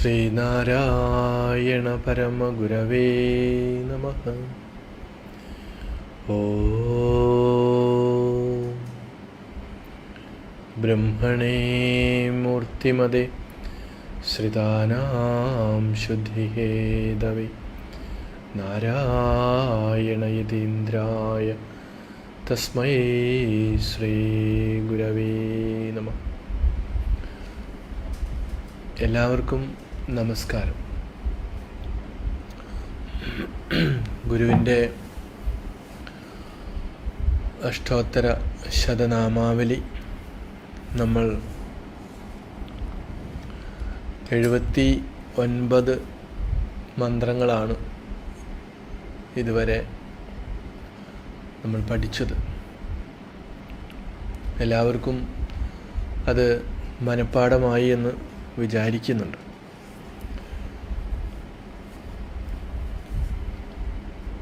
ശ്രീനാരായണ പരമഗുരവേ നമ. ഓ. ബ്രഹ്മണേ മൂർത്തിമതേ ശ്രിതാനാം ശുദ്ധിഹേതവേ നാരായണയതീന്ദ്രായ തസ്മൈ ശ്രീ ഗുരവേ നമ. എല്ലാവർക്കും നമസ്കാരം. ഗുരുവിന്റെ അഷ്ടോത്തര ശതനാമാവലി നമ്മൾ എഴുപത്തി ഒൻപത് മന്ത്രങ്ങളാണ് ഇതുവരെ നമ്മൾ പഠിച്ചത്. എല്ലാവർക്കും അത് മനഃപ്പാടമായി എന്ന് വിചാരിക്കുന്നുണ്ട്.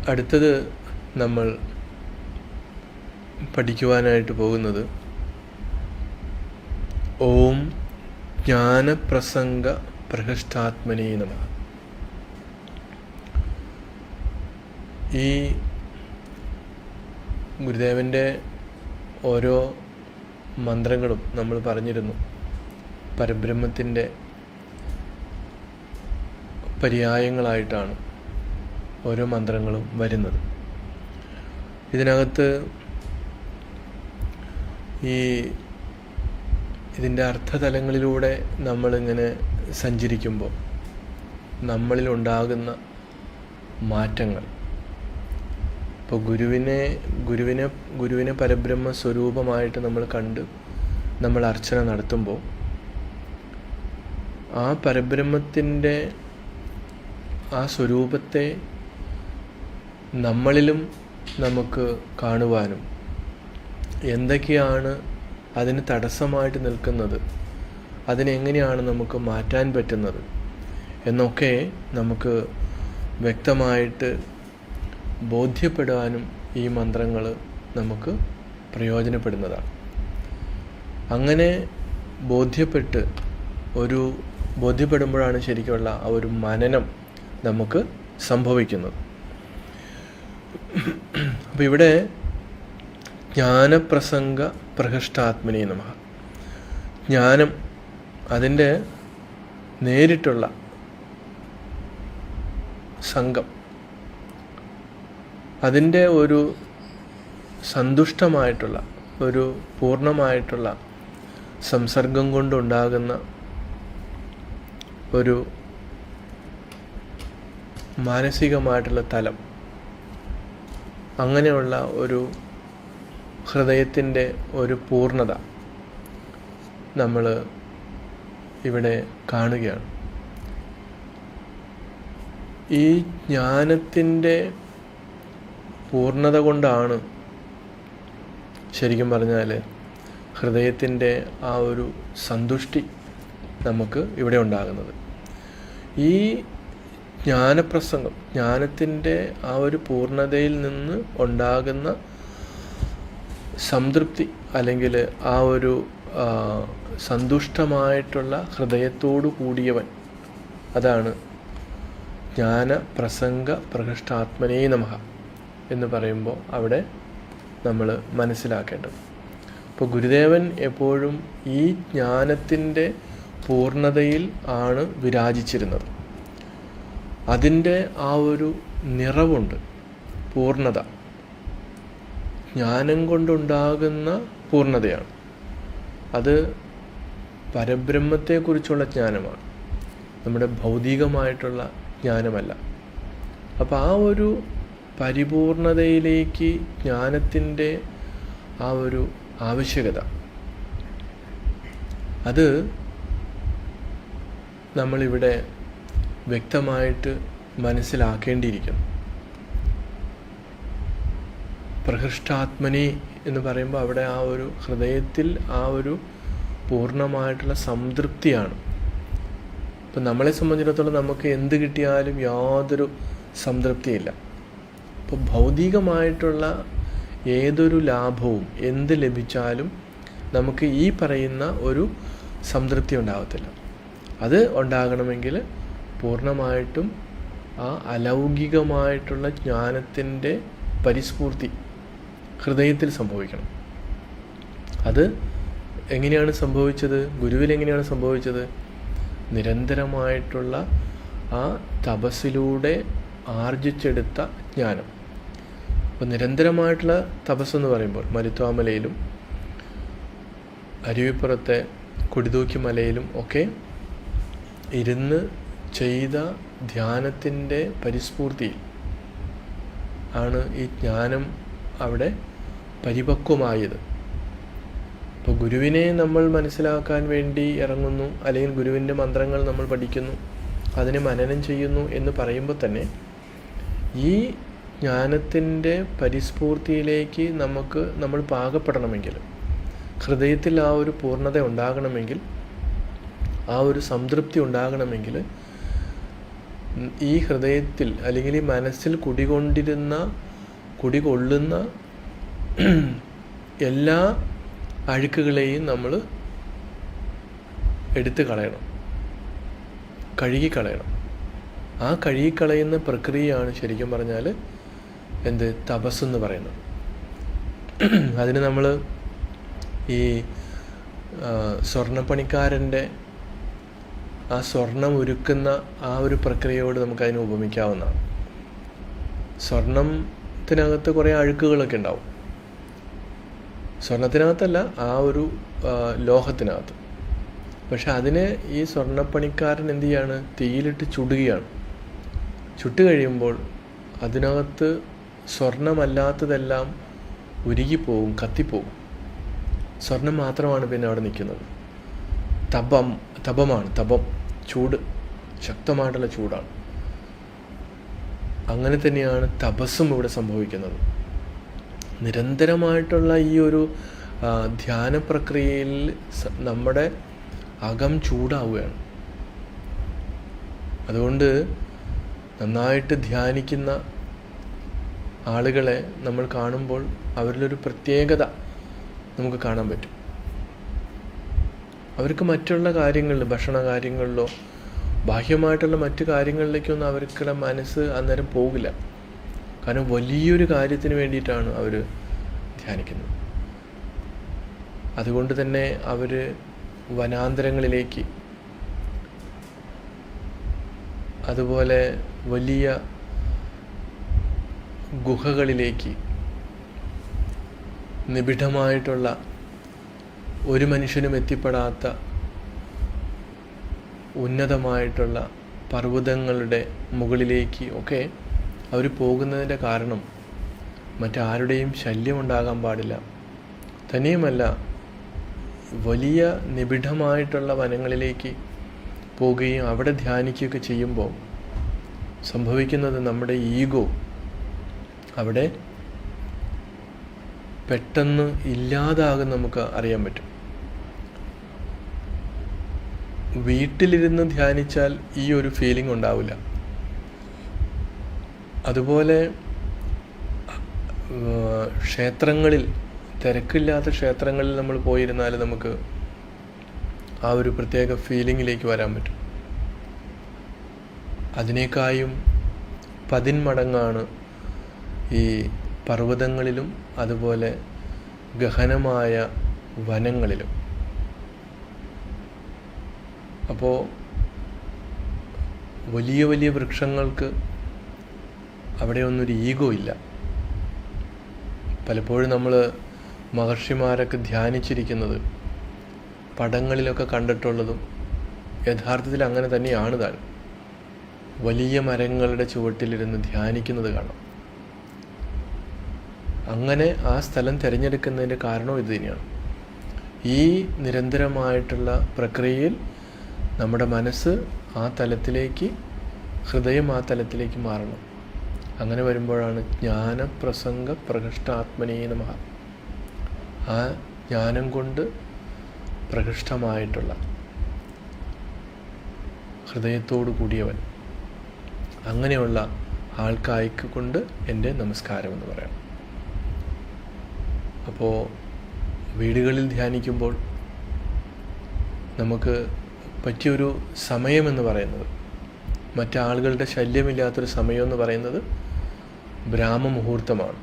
അടുത്തത് നമ്മൾ പഠിക്കുവാനായിട്ട് പോകുന്നത് ഓം ജ്ഞാനപ്രസംഗ പ്രഹഷ്ടാത്മനേ നമ. ഈ ഗുരുദേവന്റെ ഓരോ മന്ത്രങ്ങളും നമ്മൾ പറഞ്ഞിരുന്നു. പരബ്രഹ്മത്തിന്റെ പര്യായങ്ങളായിട്ടാണ്. ഓരോ മന്ത്രങ്ങളും വരുന്നത്. ഇതിനകത്ത് ഈ ഇതിന്റെ അർത്ഥതലങ്ങളിലൂടെ നമ്മളിങ്ങനെ സഞ്ചരിക്കുമ്പോൾ നമ്മളിലുണ്ടാകുന്ന മാറ്റങ്ങൾ. ഇപ്പോൾ ഗുരുവിനെ ഗുരുവിനെ ഗുരുവിനെ പരബ്രഹ്മ സ്വരൂപമായിട്ട് നമ്മൾ കണ്ട് നമ്മൾ അർച്ചന നടത്തുമ്പോൾ ആ പരബ്രഹ്മത്തിന്റെ ആ സ്വരൂപത്തെ നമ്മളിലും നമുക്ക് കാണുവാനും എന്തൊക്കെയാണ് അതിന് തടസ്സമായിട്ട് നിൽക്കുന്നത് അതിനെങ്ങനെയാണ് നമുക്ക് മാറ്റാൻ പറ്റുന്നത് എന്നൊക്കെ നമുക്ക് വ്യക്തമായിട്ട് ബോധ്യപ്പെടാനും ഈ മന്ത്രങ്ങൾ നമുക്ക് പ്രയോജനപ്പെടുന്നതാണ്. അങ്ങനെ ബോധ്യപ്പെട്ട് ഒരു ബോധ്യപ്പെടുമ്പോഴാണ് ശരിക്കുള്ള ആ ഒരു മനനം നമുക്ക് സംഭവിക്കുന്നത്. അപ്പോൾ ഇവിടെ ജ്ഞാനപ്രസംഗ പ്രഹഷ്ടാത്മനി നമ. ജ്ഞാനം അതിന്റെ നേരിട്ടുള്ള സംഘം. അതിന്റെ ഒരു സന്തുഷ്ടമായിട്ടുള്ള ഒരു പൂർണമായിട്ടുള്ള സംസർഗം കൊണ്ടുണ്ടാകുന്ന ഒരു മാനസികമായിട്ടുള്ള തലം അങ്ങനെയുള്ള ഒരു ഹൃദയത്തിന്റെ ഒരു പൂർണത നമ്മൾ ഇവിടെ കാണുകയാണ്. ഈ ജ്ഞാനത്തിന്റെ പൂർണത കൊണ്ടാണ് ശരിക്കും പറഞ്ഞാൽ ഹൃദയത്തിന്റെ ആ ഒരു സന്തുഷ്ടി നമുക്ക് ഇവിടെ ഉണ്ടാകുന്നത്. ഈ ജ്ഞാനപ്രസംഗം ജ്ഞാനത്തിന്റെ ആ ഒരു പൂർണതയിൽ നിന്ന് ഉണ്ടാകുന്ന സംതൃപ്തി അല്ലെങ്കിൽ ആ ഒരു സന്തുഷ്ടമായിട്ടുള്ള ഹൃദയത്തോടു കൂടിയവൻ അതാണ് ജ്ഞാനപ്രസംഗ പ്രകൃഷ്ടാത്മനേ നമഃ എന്ന് പറയുമ്പോൾ അവിടെ നമ്മൾ മനസ്സിലാക്കേണ്ടത്. അപ്പോൾ ഗുരുദേവൻ എപ്പോഴും ഈ ജ്ഞാനത്തിന്റെ പൂർണതയിൽ ആണ് വിരാജിച്ചിരുന്നത്. അതിന്റെ ആ ഒരു നിറവുണ്ട് പൂർണത. ജ്ഞാനം കൊണ്ടുണ്ടാകുന്ന പൂർണതയാണ്. അത് പരബ്രഹ്മത്തെക്കുറിച്ചുള്ള ജ്ഞാനമാണ്. നമ്മുടെ ഭൗതികമായിട്ടുള്ള ജ്ഞാനമല്ല. അപ്പോൾ ആ ഒരു പരിപൂർണതയിലേക്ക് ജ്ഞാനത്തിന്റെ ആ ഒരു ആവശ്യകത. അത് നമ്മളിവിടെ വ്യക്തമായിട്ട് മനസ്സിലാക്കേണ്ടിയിരിക്കുന്നു. പ്രഹൃഷ്ടാത്മനി എന്ന് പറയുമ്പോൾ അവിടെ ആ ഒരു ഹൃദയത്തിൽ ആ ഒരു പൂർണമായിട്ടുള്ള സംതൃപ്തിയാണ്. ഇപ്പം നമ്മളെ സംബന്ധിച്ചിടത്തോളം നമുക്ക് എന്ത് കിട്ടിയാലും യാതൊരു സംതൃപ്തിയില്ല. ഇപ്പോൾ ഭൗതികമായിട്ടുള്ള ഏതൊരു ലാഭവും എന്ത് ലഭിച്ചാലും നമുക്ക് ഈ പറയുന്ന ഒരു സംതൃപ്തി ഉണ്ടാകത്തില്ല. അത് ഉണ്ടാകണമെങ്കിൽ പൂർണമായിട്ടും ആ അലൗകികമായിട്ടുള്ള ജ്ഞാനത്തിന്റെ പരിസ്ഫൂർത്തി ഹൃദയത്തിൽ സംഭവിക്കണം. അത് എങ്ങനെയാണ് സംഭവിച്ചത്? ഗുരുവിൽ എങ്ങനെയാണ് സംഭവിച്ചത്? നിരന്തരമായിട്ടുള്ള ആ തപസ്സിലൂടെ ആർജിച്ചെടുത്ത ജ്ഞാനം. അപ്പോൾ നിരന്തരമായിട്ടുള്ള തപസ്സെന്ന് പറയുമ്പോൾ മരുത്വാമലയിലും അരുവിപ്പുറത്തെ കൊടിതൂക്കി മലയിലും ഒക്കെ ഇരുന്ന് ചെയ്ത ധ്യാനത്തിന്റെ പരിസ്ഫൂർത്തിയിൽ ആണ് ഈ ജ്ഞാനം അവിടെ പരിപക്വമായത്. ഇപ്പോൾ ഗുരുവിനെ നമ്മൾ മനസ്സിലാക്കാൻ വേണ്ടി ഇറങ്ങുന്നു അല്ലെങ്കിൽ ഗുരുവിന്റെ മന്ത്രങ്ങൾ നമ്മൾ പഠിക്കുന്നു അതിനെ മനനം ചെയ്യുന്നു എന്ന് പറയുമ്പോൾ തന്നെ ഈ ജ്ഞാനത്തിന്റെ പരിസ്ഫൂർത്തിയിലേക്ക് നമുക്ക് നമ്മൾ പാകപ്പെടണമെങ്കിൽ ഹൃദയത്തിൽ ആ ഒരു പൂർണത ഉണ്ടാകണമെങ്കിൽ ആ ഒരു സംതൃപ്തി ഉണ്ടാകണമെങ്കിൽ ഈ ഹൃദയത്തിൽ അല്ലെങ്കിൽ ഈ മനസ്സിൽ കുടികൊണ്ടിരുന്ന കുടികൊള്ളുന്ന എല്ലാ അഴുക്കുകളെയും നമ്മൾ എടുത്തു കളയണം. കഴുകിക്കളയണം ആ കഴുകിക്കളയുന്ന പ്രക്രിയയാണ് ശരിക്കും പറഞ്ഞാൽ എന്ത്? തപസ്സെന്ന് പറയുന്നത്. അതിന് നമ്മൾ ഈ സ്വർണപ്പണിക്കാരന്റെ ആ സ്വർണം ഉരുക്കുന്ന ആ ഒരു പ്രക്രിയയോട് നമുക്കതിനെ ഉപമിക്കാവുന്നതാണ്. സ്വർണത്തിനകത്ത് കുറേ അഴുക്കുകളൊക്കെ ഉണ്ടാവും. സ്വർണത്തിനകത്തല്ല ആ ഒരു ലോഹത്തിനകത്ത്. പക്ഷെ അതിനെ ഈ സ്വർണപ്പണിക്കാരൻ എന്ത് ചെയ്യാണ്? തീയിലിട്ട് ചുടുകയാണ്. ചുട്ട് കഴിയുമ്പോൾ അതിനകത്ത് സ്വർണമല്ലാത്തതെല്ലാം ഉരുകിപ്പോവും കത്തിപ്പോവും. സ്വർണം മാത്രമാണ് പിന്നെ അവിടെ നിൽക്കുന്നത്. തപം തപമാണ്. തപം ചൂട്. ശക്തമായിട്ടുള്ള ചൂടാണ്. അങ്ങനെ തന്നെയാണ് തപസ്സും ഇവിടെ സംഭവിക്കുന്നത്. നിരന്തരമായിട്ടുള്ള ഈ ഒരു ധ്യാന പ്രക്രിയയിൽ നമ്മുടെ അകം ചൂടാവുകയാണ്. അതുകൊണ്ട് നന്നായിട്ട് ധ്യാനിക്കുന്ന ആളുകളെ നമ്മൾ കാണുമ്പോൾ അവരിലൊരു പ്രത്യേകത നമുക്ക് കാണാൻ പറ്റും. അവർക്ക് മറ്റുള്ള കാര്യങ്ങളിൽ ഭക്ഷണ കാര്യങ്ങളിലോ ബാഹ്യമായിട്ടുള്ള മറ്റു കാര്യങ്ങളിലേക്കൊന്നും അവർക്കുള്ള മനസ്സ് അന്നേരം പോകില്ല. കാരണം വലിയൊരു കാര്യത്തിന് വേണ്ടിയിട്ടാണ് അവർ ധ്യാനിക്കുന്നത്. അതുകൊണ്ട് തന്നെ അവർ വനാന്തരങ്ങളിലേക്ക് അതുപോലെ വലിയ ഗുഹകളിലേക്ക് നിബിഡമായിട്ടുള്ള ഒരു മനുഷ്യനും എത്തിപ്പെടാത്ത ഉന്നതമായിട്ടുള്ള പർവതങ്ങളുടെ മുകളിലേക്ക് ഒക്കെ അവർ പോകുന്നതിന്റെ കാരണം മറ്റാരുടെയും ശല്യമുണ്ടാകാൻ പാടില്ല. തന്നെയുമല്ല വലിയ നിബിഡമായിട്ടുള്ള വനങ്ങളിലേക്ക് പോവുകയും അവിടെ ധ്യാനിക്കുകയൊക്കെ ചെയ്യുമ്പോൾ സംഭവിക്കുന്നത് നമ്മുടെ ഈഗോ അവിടെ പെട്ടെന്ന് ഇല്ലാതാകും നമുക്ക് അറിയാൻ പറ്റും. വീട്ടിലിരുന്ന് ധ്യാനിച്ചാൽ ഈ ഒരു ഫീലിംഗ് ഉണ്ടാവില്ല. അതുപോലെ ക്ഷേത്രങ്ങളിൽ തിരക്കില്ലാത്ത ക്ഷേത്രങ്ങളിൽ നമ്മൾ പോയിരുന്നാൽ നമുക്ക് ആ ഒരു പ്രത്യേക ഫീലിങ്ങിലേക്ക് വരാൻ പറ്റും. അതിനേക്കായും പതിന്മടങ്ങാണ് ഈ പർവതങ്ങളിലും അതുപോലെ ഗഹനമായ വനങ്ങളിലും. അപ്പോൾ വലിയ വലിയ വൃക്ഷങ്ങൾക്ക് അവിടെ ഒന്നൊരു ഈഗോ ഇല്ല. പലപ്പോഴും നമ്മൾ മഹർഷിമാരൊക്കെ ധ്യാനിച്ചിരിക്കുന്നത് പടങ്ങളിലൊക്കെ കണ്ടിട്ടുള്ളതും യഥാർത്ഥത്തിൽ അങ്ങനെ തന്നെയാണ് താൻ. വലിയ മരങ്ങളുടെ ചുവട്ടിലിരുന്ന് ധ്യാനിക്കുന്നത് കാണാം. അങ്ങനെ ആ സ്ഥലം തിരഞ്ഞെടുക്കുന്നതിന്റെ കാരണവും ഇത് തന്നെയാണ്. ഈ നിരന്തരമായിട്ടുള്ള പ്രക്രിയയിൽ നമ്മുടെ മനസ്സ് ആ തലത്തിലേക്ക് ഹൃദയം ആ തലത്തിലേക്ക് മാറണം. അങ്ങനെ വരുമ്പോഴാണ് ജ്ഞാനപ്രസംഗ പ്രകൃഷ്ടാത്മനീയന ആ ജ്ഞാനം കൊണ്ട് പ്രകൃഷ്ടമായിട്ടുള്ള ഹൃദയത്തോടു കൂടിയവൻ അങ്ങനെയുള്ള ആൾക്കായ്ക്ക് കൊണ്ട് എന്റെ നമസ്കാരം എന്ന് പറയാം. അപ്പോൾ വീടുകളിൽ ധ്യാനിക്കുമ്പോൾ നമുക്ക് പറ്റിയൊരു സമയമെന്ന് പറയുന്നത്. മറ്റാളുകളുടെ ശല്യമില്ലാത്തൊരു സമയമെന്ന് പറയുന്നത് ബ്രാഹ്മ മുഹൂർത്തമാണ്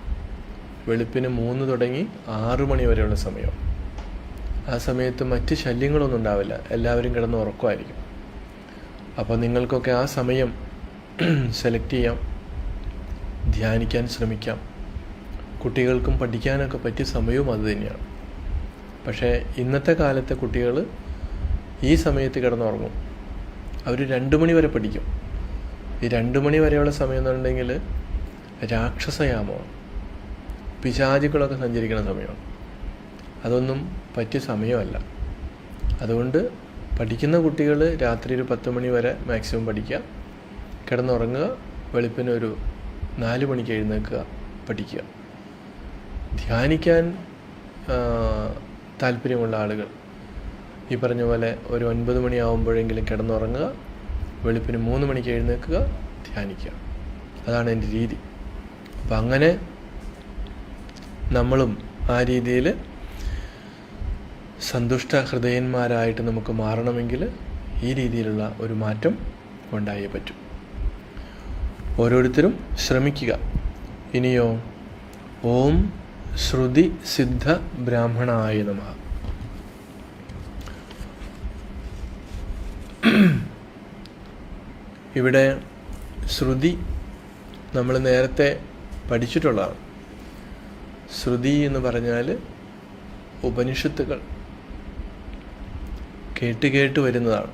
വെളുപ്പിന് മൂന്ന് തുടങ്ങി ആറു മണി വരെയുള്ള സമയം. ആ സമയത്ത് മറ്റ് ശല്യങ്ങളൊന്നും ഉണ്ടാവില്ല. എല്ലാവരും കിടന്ന് ഉറക്കമായിരിക്കും. അപ്പോൾ നിങ്ങൾക്കൊക്കെ ആ സമയം സെലക്ട് ചെയ്യാം ധ്യാനിക്കാൻ ശ്രമിക്കാം. കുട്ടികൾക്കും പഠിക്കാനൊക്കെ പറ്റിയ സമയവും അത് തന്നെയാണ്. പക്ഷേ ഇന്നത്തെ കാലത്തെ കുട്ടികൾ ഈ സമയത്ത് കിടന്നുറങ്ങും. അവർ രണ്ട് മണി വരെ പഠിക്കും. ഈ രണ്ട് മണി വരെയുള്ള സമയം എന്നുണ്ടെങ്കിൽ രാക്ഷസയാമമാണ്. പിശാചുക്കളൊക്കെ സഞ്ചരിക്കുന്ന സമയമാണ്. അതൊന്നും പറ്റിയ സമയമല്ല. അതുകൊണ്ട് പഠിക്കുന്ന കുട്ടികൾ രാത്രി ഒരു പത്ത് മണി വരെ മാക്സിമം പഠിക്കുക. കിടന്നുറങ്ങുക വെളുപ്പിന് ഒരു നാല് മണിക്ക് എഴുന്നേൽക്കുക പഠിക്കുക. ധ്യാനിക്കാൻ താല്പര്യമുള്ള ആളുകൾ ഈ പറഞ്ഞ പോലെ ഒരു ഒൻപത് മണിയാവുമ്പോഴെങ്കിലും കിടന്നുറങ്ങുക. വെളുപ്പിന് മൂന്ന് മണിക്ക് എഴുന്നേൽക്കുക. ധ്യാനിക്കുക. അതാണ് എന്റെ രീതി. അപ്പം അങ്ങനെ നമ്മളും ആ രീതിയിൽ സന്തുഷ്ട ഹൃദയന്മാരായിട്ട് നമുക്ക് മാറണമെങ്കിൽ ഈ രീതിയിലുള്ള ഒരു മാറ്റം ഉണ്ടായേ പറ്റും. ഓരോരുത്തരും ശ്രമിക്കുക. ഇനിയോ ഓം ശ്രുതി സിദ്ധ ബ്രാഹ്മണായ നമ. ഇവിടെ ശ്രുതി നമ്മൾ നേരത്തെ പഠിച്ചിട്ടുള്ളതാണ്. ശ്രുതി എന്ന് പറഞ്ഞാൽ ഉപനിഷത്തുകൾ കേട്ട് കേട്ട് വരുന്നതാണ്.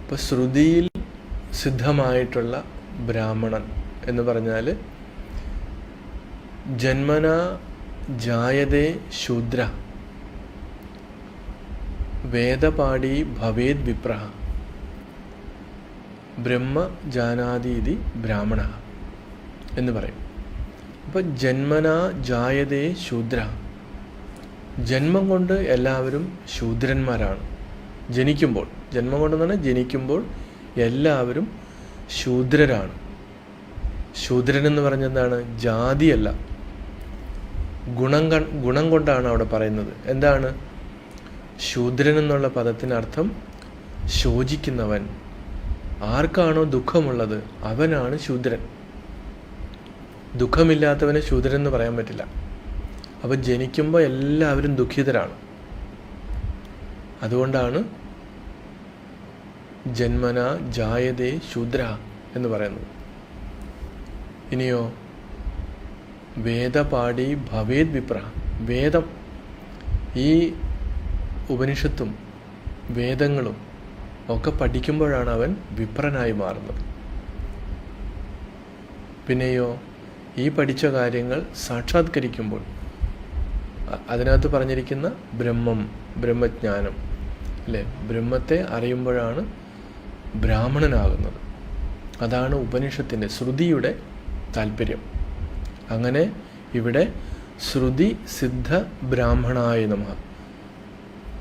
അപ്പോൾ ശ്രുതിയിൽ സിദ്ധമായിട്ടുള്ള ബ്രാഹ്മണൻ എന്ന് പറഞ്ഞാൽ ജന്മന ജായതേ ശൂദ്ര വേദപാടി ഭവേദ് വിപ്രഹ. ബ്രഹ്മ ജാനാതീതി ബ്രാഹ്മണ എന്ന് പറയും. അപ്പോൾ ജന്മന ജായതേ ശൂദ്ര. ജന്മം കൊണ്ട് എല്ലാവരും ശൂദ്രന്മാരാണ്. ജനിക്കുമ്പോൾ ജന്മം കൊണ്ടെന്ന് പറഞ്ഞാൽ ജനിക്കുമ്പോൾ എല്ലാവരും ശൂദ്രരാണ്. ശൂദ്രൻ എന്ന് പറഞ്ഞെന്താണ്? ജാതിയല്ല. ഗുണം ഗുണം കൊണ്ടാണ് അവിടെ പറയുന്നത്. എന്താണ്? ശൂദ്രൻ എന്നുള്ള പദത്തിനർത്ഥം ശോചിക്കുന്നവൻ. ആർക്കാണോ ദുഃഖമുള്ളത് അവനാണ് ശൂദ്രൻ. ദുഃഖമില്ലാത്തവനെ ശൂദ്രൻ എന്ന് പറയാൻ പറ്റില്ല. അപ്പോൾ ജനിക്കുമ്പോൾ എല്ലാവരും ദുഃഖിതരാണ്. അതുകൊണ്ടാണ് ജന്മന ജായതേ ശൂദ്ര എന്ന് പറയുന്നത്. ഇനിയോ വേദപാടി ഭവേദ് വിപ്ര വേദം. ഈ ഉപനിഷത്തും വേദങ്ങളും ഒക്കെ പഠിക്കുമ്പോഴാണ് അവൻ വിപ്രനായി മാറുന്നത്. പിന്നെയോ ഈ പഠിച്ച കാര്യങ്ങൾ സാക്ഷാത്കരിക്കുമ്പോൾ അതിനകത്ത് പറഞ്ഞിരിക്കുന്ന ബ്രഹ്മം ബ്രഹ്മജ്ഞാനം അല്ലേ? ബ്രഹ്മത്തെ അറിയുമ്പോഴാണ് ബ്രാഹ്മണനാകുന്നത്. അതാണ് ഉപനിഷത്തിന്റെ ശ്രുതിയുടെ താല്പര്യം. അങ്ങനെ ഇവിടെ ശ്രുതി സിദ്ധ ബ്രാഹ്മണായ നമ.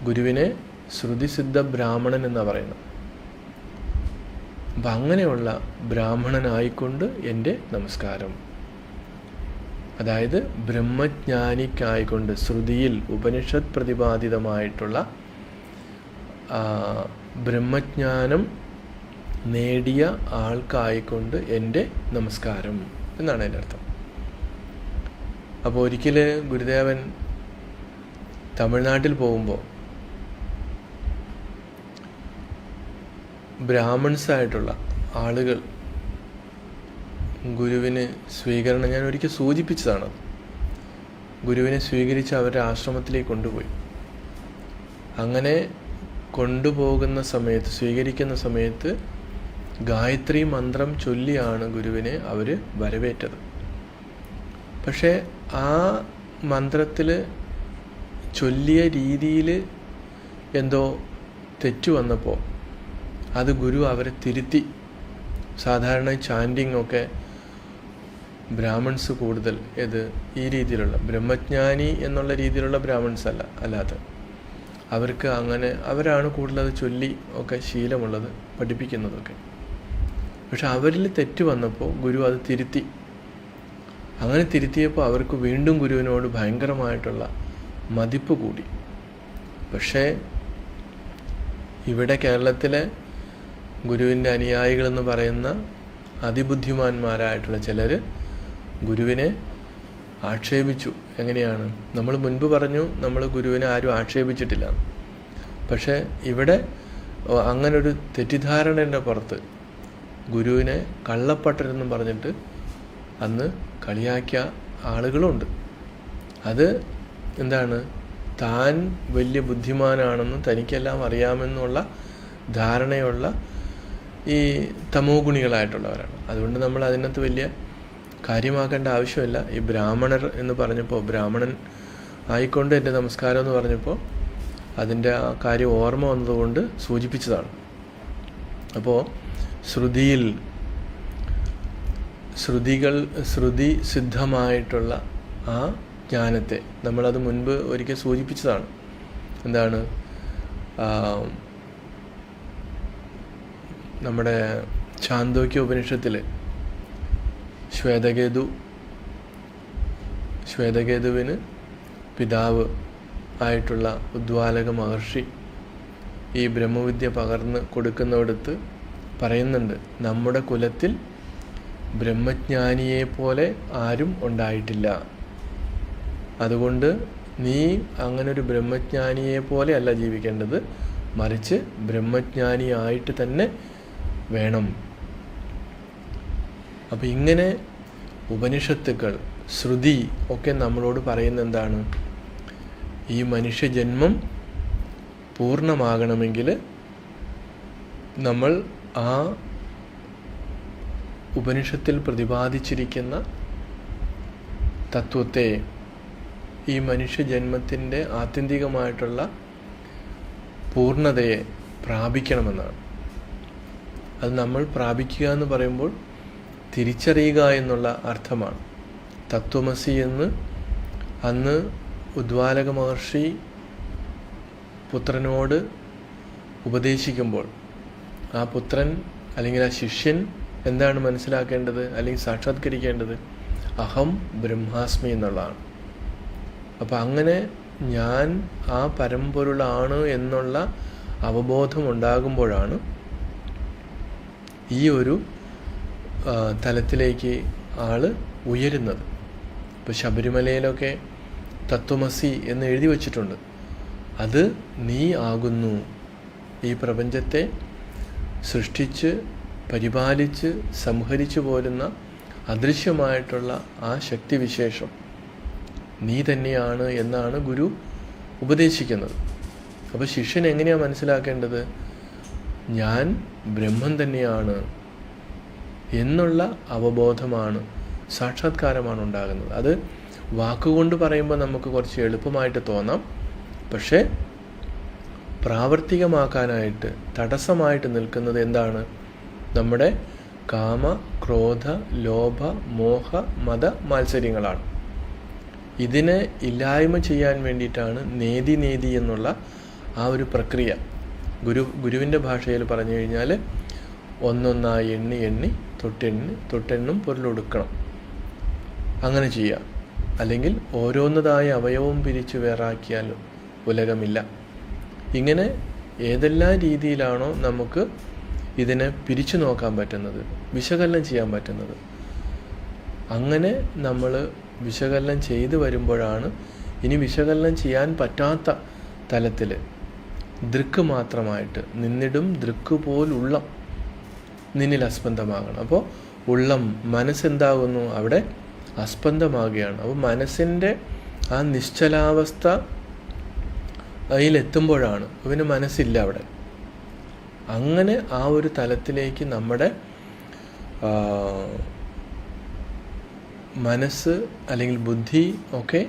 ഗുരുവിനെ ശ്രുതി സിദ്ധ ബ്രാഹ്മണൻ എന്നാണ് പറയുന്നത് അപ്പം അങ്ങനെയുള്ള ബ്രാഹ്മണനായിക്കൊണ്ട് എന്റെ നമസ്കാരം. അതായത് ബ്രഹ്മജ്ഞാനിക്കായിക്കൊണ്ട് ശ്രുതിയിൽ ഉപനിഷത് പ്രതിപാദിതമായിട്ടുള്ള ബ്രഹ്മജ്ഞാനം നേടിയ ആൾക്കായിക്കൊണ്ട് എന്റെ നമസ്കാരം എന്നാണ് എന്റെ അർത്ഥം. അപ്പോൾ ഒരിക്കൽ ഗുരുദേവൻ തമിഴ്നാട്ടിൽ പോകുമ്പോൾ ബ്രാഹ്മൺസ് ആയിട്ടുള്ള ആളുകൾ ഗുരുവിന് സ്വീകരണം ഞാൻ ഒരിക്കൽ സൂചിപ്പിച്ചതാണ്. ഗുരുവിനെ സ്വീകരിച്ച് അവരുടെ ആശ്രമത്തിലേക്ക് കൊണ്ടുപോയി. അങ്ങനെ കൊണ്ടുപോകുന്ന സമയത്ത് സ്വീകരിക്കുന്ന സമയത്ത് ഗായത്രി മന്ത്രം ചൊല്ലിയാണ് ഗുരുവിനെ അവർ വരവേറ്റത്. പക്ഷേ ആ മന്ത്രത്തിൽ ചൊല്ലിയ രീതിയിൽ എന്തോ തെറ്റു വന്നപ്പോൾ അത് ഗുരു അവരെ തിരുത്തി. സാധാരണ ചാൻഡിങ് ഒക്കെ ബ്രാഹ്മൺസ് കൂടുതൽ ഇത് ഈ രീതിയിലുള്ള ബ്രഹ്മജ്ഞാനി എന്നുള്ള രീതിയിലുള്ള ബ്രാഹ്മൺസ് അല്ല അല്ലാതെ അവർക്ക് അങ്ങനെ അവരാണ് കൂടുതൽ അത് ചൊല്ലി ഒക്കെ ശീലമുള്ളത് പഠിപ്പിക്കുന്നതൊക്കെ. പക്ഷെ അവരിൽ തെറ്റ് വന്നപ്പോൾ ഗുരു അത് തിരുത്തി. അങ്ങനെ തിരുത്തിയപ്പോൾ അവർക്ക് വീണ്ടും ഗുരുവിനോട് ഭയങ്കരമായിട്ടുള്ള മതിപ്പ് കൂടി. പക്ഷേ ഇവിടെ കേരളത്തിലെ ഗുരുവിന്റെ അനുയായികളെന്ന് പറയുന്ന അതിബുദ്ധിമാന്മാരായിട്ടുള്ള ചിലർ ഗുരുവിനെ ആക്ഷേപിച്ചു. എങ്ങനെയാണ്? നമ്മൾ മുൻപ് പറഞ്ഞു നമ്മൾ ഗുരുവിനെ ആരും ആക്ഷേപിച്ചിട്ടില്ല. പക്ഷേ ഇവിടെ അങ്ങനൊരു തെറ്റിദ്ധാരണയുടെ പുറത്ത് ഗുരുവിനെ കള്ളപ്പട്ടരെന്നും പറഞ്ഞിട്ട് അന്ന് കളിയാക്കിയ ആളുകളുണ്ട്. അത് എന്താണ്? താൻ വലിയ ബുദ്ധിമാനാണെന്നും തനിക്കെല്ലാം അറിയാമെന്നുള്ള ധാരണയുള്ള ഈ തമോ ഗുണികളായിട്ടുള്ളവരാണ് അതുകൊണ്ട് നമ്മൾ അതിനകത്ത് വലിയ കാര്യമാക്കേണ്ട ആവശ്യമില്ല. ഈ ബ്രാഹ്മണർ എന്ന് പറഞ്ഞപ്പോൾ ബ്രാഹ്മണൻ ആയിക്കൊണ്ട് എന്റെ നമസ്കാരം എന്ന് പറഞ്ഞപ്പോൾ അതിന്റെ ആ കാര്യം ഓർമ്മ വന്നതുകൊണ്ട് സൂചിപ്പിച്ചതാണ്. അപ്പോൾ ശ്രുതിയിൽ ശ്രുതികൾ ശ്രുതി സിദ്ധമായിട്ടുള്ള ആ ജ്ഞാനത്തെ നമ്മളത് മുൻപ് ഒരിക്കൽ സൂചിപ്പിച്ചതാണ്. എന്താണ്? നമ്മുടെ ചാന്തോക്യ ഉപനിഷത്തിൽ ശ്വേതകേതു ശ്വേതകേതുവിന് പിതാവ് ആയിട്ടുള്ള ഉദ്വാലക മഹർഷി ഈ ബ്രഹ്മവിദ്യ പകർന്ന് കൊടുക്കുന്നിടത്ത് പറയുന്നുണ്ട് നമ്മുടെ കുലത്തിൽ ബ്രഹ്മജ്ഞാനിയെ പോലെ ആരും ഉണ്ടായിട്ടില്ല. അതുകൊണ്ട് നീ അങ്ങനെ ഒരു ബ്രഹ്മജ്ഞാനിയെ പോലെ അല്ല ജീവിക്കേണ്ടത്. മറിച്ച് ബ്രഹ്മജ്ഞാനിയായിട്ട് തന്നെ വേണം. അപ്പം ഇങ്ങനെ ഉപനിഷത്തുക്കൾ ശ്രുതി ഒക്കെ നമ്മളോട് പറയുന്ന എന്താണ്? ഈ മനുഷ്യജന്മം പൂർണമാകണമെങ്കിൽ നമ്മൾ ആ ഉപനിഷത്തിൽ പ്രതിപാദിച്ചിരിക്കുന്ന തത്വത്തെ ഈ മനുഷ്യജന്മത്തിന്റെ ആത്യന്തികമായിട്ടുള്ള പൂർണതയെ പ്രാപിക്കണമെന്നാണ്. അത് നമ്മൾ പ്രാപിക്കുക എന്ന് പറയുമ്പോൾ തിരിച്ചറിയുക എന്നുള്ള അർത്ഥമാണ്. തത്വമസി എന്ന് അന്ന് ഉദ്വാലക മഹർഷി പുത്രനോട് ഉപദേശിക്കുമ്പോൾ ആ പുത്രൻ അല്ലെങ്കിൽ ആ ശിഷ്യൻ എന്താണ് മനസ്സിലാക്കേണ്ടത് അല്ലെങ്കിൽ സാക്ഷാത്കരിക്കേണ്ടത്? അഹം ബ്രഹ്മാസ്മി എന്നുള്ളതാണ്. അപ്പം അങ്ങനെ ഞാൻ ആ പരമ്പൊരുളാണ് എന്നുള്ള അവബോധം ഉണ്ടാകുമ്പോഴാണ് ഈ ഒരു തലത്തിലേക്ക് ആൾ ഉയരുന്നത്. ഇപ്പോൾ ശബരിമലയിലൊക്കെ തത്വമസി എന്ന് എഴുതി വച്ചിട്ടുണ്ട്. അത് നീ ആകുന്നു. ഈ പ്രപഞ്ചത്തെ സൃഷ്ടിച്ച് പരിപാലിച്ച് സംഹരിച്ചു പോരുന്ന അദൃശ്യമായിട്ടുള്ള ആ ശക്തിവിശേഷം നീ തന്നെയാണ് എന്നാണ് ഗുരു ഉപദേശിക്കുന്നത്. അപ്പോൾ ശിഷ്യൻ എങ്ങനെയാണ് മനസ്സിലാക്കേണ്ടത്? ഞാൻ ബ്രഹ്മം തന്നെയാണ് എന്നുള്ള അവബോധമാണ് സാക്ഷാത്കാരമാണ് ഉണ്ടാകുന്നത്. അത് വാക്കുകൊണ്ട് പറയുമ്പോൾ നമുക്ക് കുറച്ച് എളുപ്പമായിട്ട് തോന്നാം. പക്ഷേ പ്രാവർത്തികമാക്കാനായിട്ട് തടസ്സമായിട്ട് നിൽക്കുന്നത് എന്താണ്? നമ്മുടെ കാമ ക്രോധ ലോഭ മോഹ മത മാത്സര്യങ്ങളാണ്. ഇതിനെ ഇല്ലായ്മ ചെയ്യാൻ വേണ്ടിയിട്ടാണ് നേതി നേതി എന്നുള്ള ആ ഒരു പ്രക്രിയ. ഗുരു ഗുരുവിന്റെ ഭാഷയിൽ പറഞ്ഞു കഴിഞ്ഞാൽ ഒന്നൊന്നായി എണ്ണി എണ്ണി തൊട്ടെണ്ണി തൊട്ടെണ്ണും പൊരുളൊടുക്കണം അങ്ങനെ ചെയ്യുക അല്ലെങ്കിൽ ഓരോന്നതായ അവയവം പിരിച്ചു വേറാക്കിയാൽ ഉലകമില്ല. ഇങ്ങനെ ഏതെല്ലാം രീതിയിലാണോ നമുക്ക് ഇതിനെ പിരിച്ചു നോക്കാൻ പറ്റുന്നത് വിശകലനം ചെയ്യാൻ പറ്റുന്നത്. അങ്ങനെ നമ്മൾ വിശകലനം ചെയ്തു വരുമ്പോഴാണ് ഇനി വിശകലനം ചെയ്യാൻ പറ്റാത്ത തലത്തിൽ ദൃക്ക് മാത്രമായിട്ട് നിന്നിടും ദൃക്ക് പോലുള്ള നിന്നിൽ അസ്പന്ദമാകണം അപ്പോൾ ഉള്ളം മനസ്സെന്താകുന്നു അവിടെ അസ്പന്ദമാകുകയാണ് അപ്പോൾ മനസ്സിന്റെ ആ നിശ്ചലാവസ്ഥ അതിലെത്തുമ്പോഴാണ്. അവന് മനസ്സില്ല അവിടെ. അങ്ങനെ ആ ഒരു തലത്തിലേക്ക് നമ്മുടെ മനസ്സ് അല്ലെങ്കിൽ ബുദ്ധി ഒക്കെ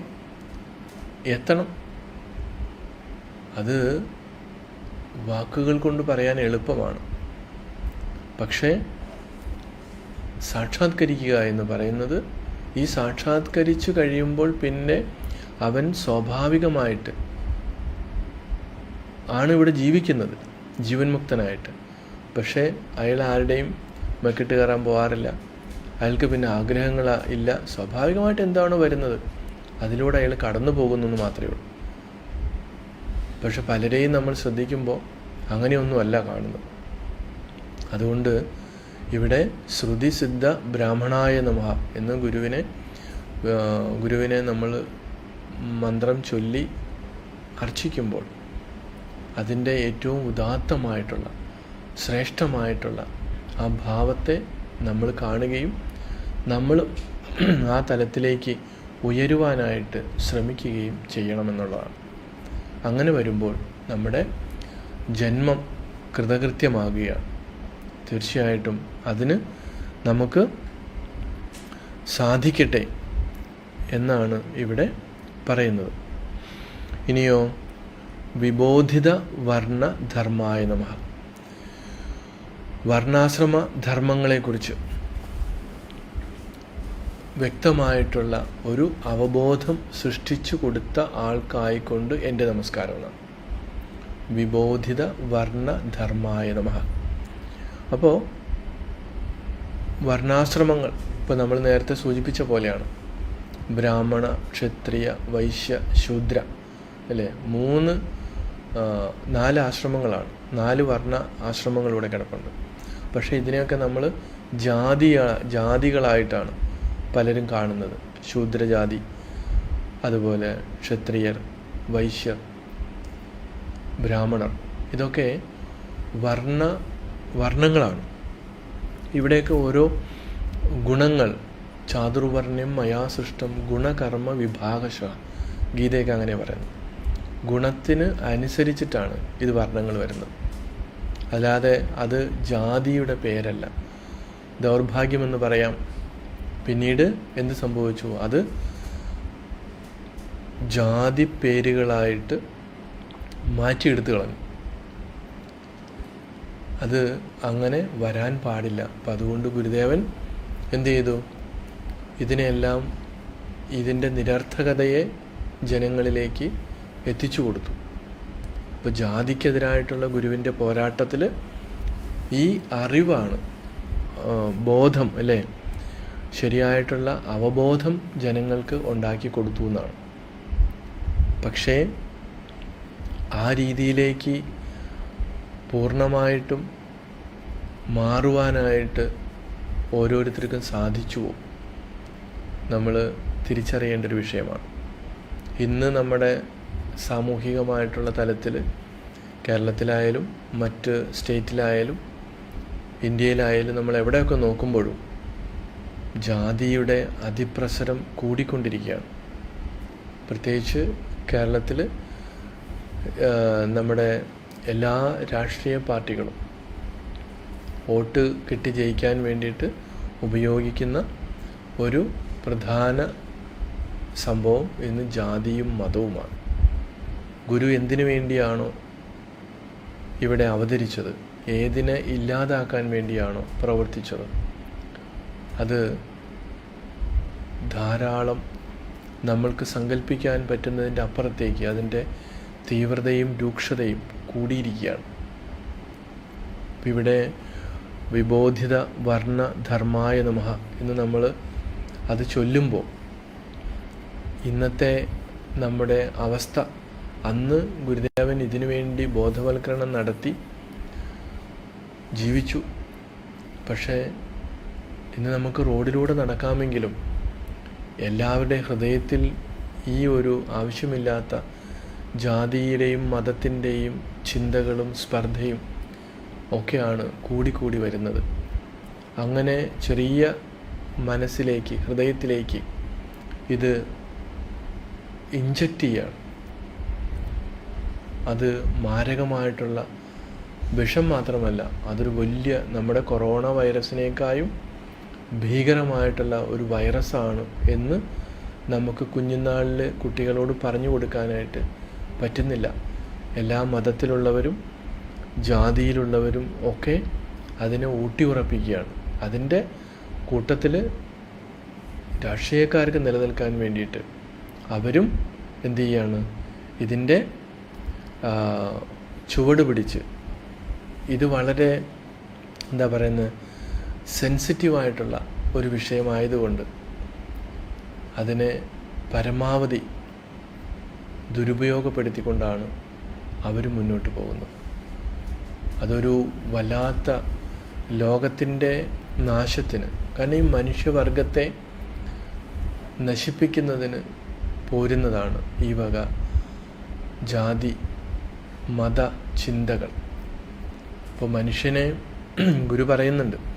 എത്തണം. അത് വാക്കുകൾ കൊണ്ട് പറയാൻ എളുപ്പമാണ്. പക്ഷേ സാക്ഷാത്കരിക്കുക എന്ന് പറയുന്നത് ഈ സാക്ഷാത്കരിച്ചു കഴിയുമ്പോൾ പിന്നെ അവൻ സ്വാഭാവികമായിട്ട് ആണ് ഇവിടെ ജീവിക്കുന്നത് ജീവൻ മുക്തനായിട്ട് പക്ഷേ അയാൾ ആരുടെയും മെക്കിട്ട് കയറാൻ പോകാറില്ല അയാൾക്ക് പിന്നെ ആഗ്രഹങ്ങൾ ഇല്ല. സ്വാഭാവികമായിട്ട് എന്താണോ വരുന്നത്? അതിലൂടെ അയാൾ കടന്നു പോകുന്നു എന്ന് മാത്രമേ ഉള്ളൂ. പക്ഷെ പലരെയും നമ്മൾ ശ്രദ്ധിക്കുമ്പോൾ അങ്ങനെയൊന്നുമല്ല കാണുന്നത്. അതുകൊണ്ട് ഇവിടെ ശ്രുതി സിദ്ധ ബ്രാഹ്മണായ നമഃ എന്ന് ഗുരുവിനെ ഗുരുവിനെ നമ്മൾ മന്ത്രം ചൊല്ലി അർച്ചിക്കുമ്പോൾ അതിന്റെ ഏറ്റവും ഉദാത്തമായിട്ടുള്ള ശ്രേഷ്ഠമായിട്ടുള്ള ആ ഭാവത്തെ നമ്മൾ കാണുകയും നമ്മൾ ആ തലത്തിലേക്ക് ഉയരുവാനായിട്ട് ശ്രമിക്കുകയും ചെയ്യണമെന്നുള്ളതാണ്. അങ്ങനെ വരുമ്പോൾ നമ്മുടെ ജന്മം കൃതകൃത്യമാകുകയാണ്. തീർച്ചയായിട്ടും അതിന് നമുക്ക് സാധിക്കട്ടെ എന്നാണ് ഇവിടെ പറയുന്നത്. ഇനിയോ വിബോധിത വർണ ധർമായ നമ. വർണാശ്രമ ധർമ്മങ്ങളെക്കുറിച്ച്. വ്യക്തമായിട്ടുള്ള ഒരു അവബോധം സൃഷ്ടിച്ചു കൊടുത്ത ആൾക്കായിക്കൊണ്ട് എന്റെ നമസ്കാരമാണ്. വിബോധിത വർണ ധർമായ നമ. അപ്പോൾ വർണാശ്രമങ്ങൾ ഇപ്പോൾ നമ്മൾ നേരത്തെ സൂചിപ്പിച്ച പോലെയാണ്. ബ്രാഹ്മണ ക്ഷത്രിയ വൈശ്യ ശൂദ്ര അല്ലേ? മൂന്ന് നാല് ആശ്രമങ്ങളാണ്. നാല് വർണ ആശ്രമങ്ങളിലൂടെ കിടപ്പുണ്ട്. പക്ഷേ ഇതിനെയൊക്കെ നമ്മൾ ജാതി ജാതികളായിട്ടാണ് പലരും കാണുന്നത്. ശൂദ്രജാതി അതുപോലെ ക്ഷത്രിയർ വൈശ്യർ ബ്രാഹ്മണർ. ഇതൊക്കെ വർണ വർണങ്ങളാണ്. ഇവിടെയൊക്കെ ഓരോ ഗുണങ്ങൾ. ചാതുർവർണ്യം മയാസൃഷ്ടം ഗുണകർമ്മ വിഭാഗശ. ഗീതയൊക്കെ അങ്ങനെ പറയുന്നത്. ഗുണത്തിന് അനുസരിച്ചിട്ടാണ് ഇത് വർണങ്ങൾ വരുന്നത്. അല്ലാതെ അത് ജാതിയുടെ പേരല്ല. ദൗർഭാഗ്യമെന്ന് പറയാം. പിന്നീട് എന്ത് സംഭവിച്ചു? അത് ജാതി പേരുകളായിട്ട് മാറ്റിയെടുത്ത് കളഞ്ഞു. അത് അങ്ങനെ വരാൻ പാടില്ല. അപ്പം അതുകൊണ്ട് ഗുരുദേവൻ എന്ത് ചെയ്തു? ഇതിനെല്ലാം ഇതിന്റെ നിരർത്ഥകതയെ ജനങ്ങളിലേക്ക് എത്തിച്ചു കൊടുത്തു. അപ്പോൾ ജാതിക്കെതിരായിട്ടുള്ള ഗുരുവിന്റെ പോരാട്ടത്തിൽ ഈ അറിവാണ് ബോധം അല്ലേ? ശരിയായിട്ടുള്ള അവബോധം ജനങ്ങൾക്ക് ഉണ്ടാക്കി കൊടുത്തു എന്നാണ്. പക്ഷേ ആ രീതിയിലേക്ക് പൂർണമായിട്ടും മാറുവാനായിട്ട് ഓരോരുത്തർക്കും സാധിച്ചുവോ നമ്മൾ തിരിച്ചറിയേണ്ട ഒരു വിഷയമാണ്. ഇന്ന് നമ്മുടെ സാമൂഹികമായിട്ടുള്ള തലത്തിൽ കേരളത്തിലായാലും മറ്റ് സ്റ്റേറ്റിലായാലും ഇന്ത്യയിലായാലും നമ്മൾ എവിടെയൊക്കെ നോക്കുമ്പോഴും ജാതിയുടെ അതിപ്രസരം കൂടിക്കൊണ്ടിരിക്കുകയാണ്. പ്രത്യേകിച്ച് കേരളത്തിൽ നമ്മുടെ എല്ലാ രാഷ്ട്രീയ പാർട്ടികളും വോട്ട് കിട്ടി ജയിക്കാൻ വേണ്ടിയിട്ട് ഉപയോഗിക്കുന്ന ഒരു പ്രധാന സംഭവം ഇന്ന് ജാതിയും മതവുമാണ്. ഗുരു എന്തിനു വേണ്ടിയാണോ ഇവിടെ അവതരിച്ചത്? ഏതിനെ ഇല്ലാതാക്കാൻ വേണ്ടിയാണോ പ്രവർത്തിച്ചത്? അത് ധാരാളം നമ്മൾക്ക് സങ്കല്പിക്കാൻ പറ്റുന്നതിന്റെ അപ്പുറത്തേക്ക് അതിന്റെ തീവ്രതയും രൂക്ഷതയും കൂടിയിരിക്കുകയാണ്. ഇവിടെ വിബോധിത വർണ ധർമായ നമഃ എന്ന് നമ്മൾ അത് ചൊല്ലുമ്പോൾ ഇന്നത്തെ നമ്മുടെ അവസ്ഥ അന്ന് ഗുരുദേവൻ ഇതിനു വേണ്ടി ബോധവൽക്കരണം നടത്തി ജീവിച്ചു. പക്ഷേ ഇന്ന് നമുക്ക് റോഡിലൂടെ നടക്കാമെങ്കിലും എല്ലാവരുടെയും ഹൃദയത്തിൽ ഈ ഒരു ആവശ്യമില്ലാത്ത ജാതിയുടെയും മതത്തിന്റെയും ചിന്തകളും സ്പർദ്ധയും ഒക്കെയാണ് കൂടിക്കൂടി വരുന്നത്. അങ്ങനെ ചെറിയ മനസ്സിലേക്ക് ഹൃദയത്തിലേക്ക് ഇത് ഇഞ്ചക്റ്റ് ചെയ്യുകയാണ് അത് മാരകമായിട്ടുള്ള വിഷം മാത്രമല്ല അതൊരു വലിയ നമ്മുടെ കൊറോണ വൈറസിനേക്കാളും ഭീകരമായിട്ടുള്ള ഒരു വൈറസാണ് എന്ന് നമുക്ക് കുഞ്ഞുനാളിൽ കുട്ടികളോട് പറഞ്ഞു കൊടുക്കാനായിട്ട് പറ്റുന്നില്ല. എല്ലാ മതത്തിലുള്ളവരും ജാതിയിലുള്ളവരും ഒക്കെ അതിനെ ഊട്ടി ഉറപ്പിക്കുകയാണ്. അതിന്റെ കൂട്ടത്തിൽ രാഷ്ട്രീയക്കാർക്ക് നിലനിൽക്കാൻ വേണ്ടിയിട്ട് അവരും എന്തു ചെയ്യാണ്? ഇതിന്റെ ചുവട് പിടിച്ച് ഇത് വളരെ എന്താ പറയുന്നത് സെൻസിറ്റീവായിട്ടുള്ള ഒരു വിഷയമായതുകൊണ്ട് അതിനെ പരമാവധി ദുരുപയോഗപ്പെടുത്തിക്കൊണ്ടാണ് അവർ മുന്നോട്ട് പോകുന്നത്. അതൊരു വല്ലാത്ത ലോകത്തിന്റെ നാശത്തിന് കാരണം ഈ മനുഷ്യവർഗത്തെ നശിപ്പിക്കുന്നതിന് പോരുന്നതാണ് ഈ വക ജാതി മത ചിന്തകൾ. അപ്പോൾ മനുഷ്യനെ ഗുരു പറയുന്നുണ്ട്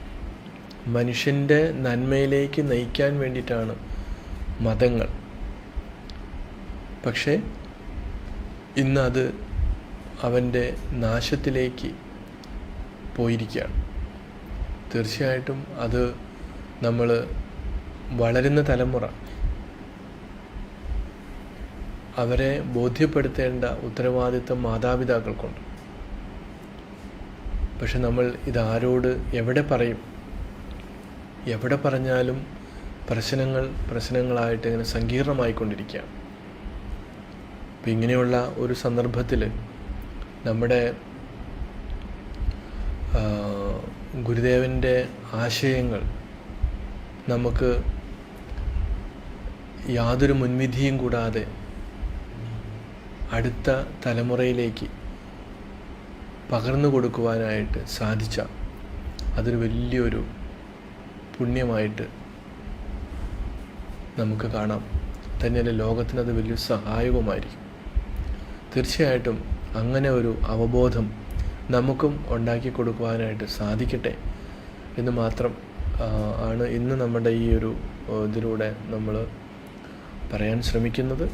മനുഷ്യന്റെ നന്മയിലേക്ക് നയിക്കാൻ വേണ്ടിയിട്ടാണ് മതങ്ങൾ. പക്ഷേ ഇന്നത് അവന്റെ നാശത്തിലേക്ക് പോയിരിക്കുകയാണ്. തീർച്ചയായിട്ടും അത് നമ്മൾ വളരുന്ന തലമുറ അവരെ ബോധ്യപ്പെടുത്തേണ്ട ഉത്തരവാദിത്തം മാതാപിതാക്കൾക്കുണ്ട്. പക്ഷെ നമ്മൾ ഇതാരോട് എവിടെ പറയും? എവിടെ പറഞ്ഞാലും പ്രശ്നങ്ങൾ പ്രശ്നങ്ങളായിട്ട് ഇങ്ങനെ സങ്കീർണമായിക്കൊണ്ടിരിക്കുകയാണ്. അപ്പം ഇങ്ങനെയുള്ള ഒരു സന്ദർഭത്തിൽ നമ്മുടെ ഗുരുദേവന്റെ ആശയങ്ങൾ നമുക്ക് യാതൊരു മുൻവിധിയും കൂടാതെ അടുത്ത തലമുറയിലേക്ക് പകർന്നു കൊടുക്കുവാനായിട്ട് സാധിച്ച അതൊരു വലിയൊരു പുണ്യമായിട്ട് നമുക്ക് കാണാം. തന്നെയല്ല ലോകത്തിന് അത് സഹായകമായിരിക്കും. തീർച്ചയായിട്ടും അങ്ങനെ ഒരു അവബോധം നമുക്കും ഉണ്ടാക്കി കൊടുക്കുവാനായിട്ട് സാധിക്കട്ടെ എന്ന് മാത്രം ആണ് ഇന്ന് നമ്മുടെ ഈ ഒരു ഇതിലൂടെ നമ്മൾ പറയാൻ ശ്രമിക്കുന്നത്.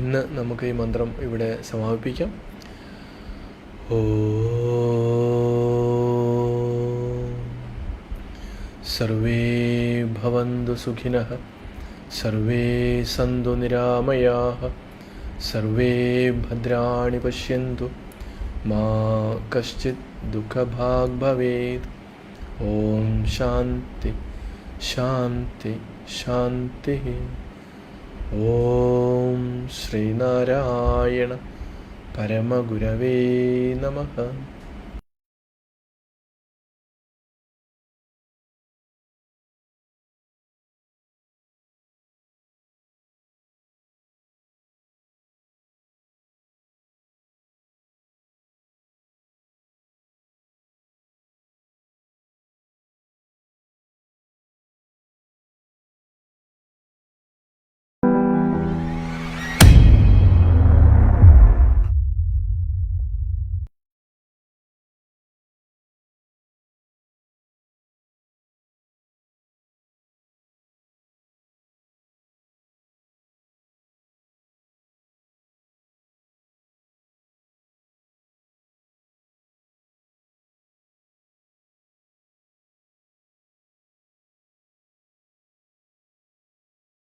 ഇന്ന് നമുക്ക് ഈ മന്ത്രം ഇവിടെ സമാപിപ്പിക്കാം. ഓ സർവേ ഭവന്തു സുഖിനഃ സർവേ സന്തു നിരാമയാः സർവേ ഭദ്രാണി പശ്യन्तु മാ കശ്ചിത് ദുഃഖഭാഗ് ഭവേത് ഓം ശാന്തി ശാന്തി ശാന്തി ഓം ശ്രീനാരായണ പരമഗുരവേ നമഃ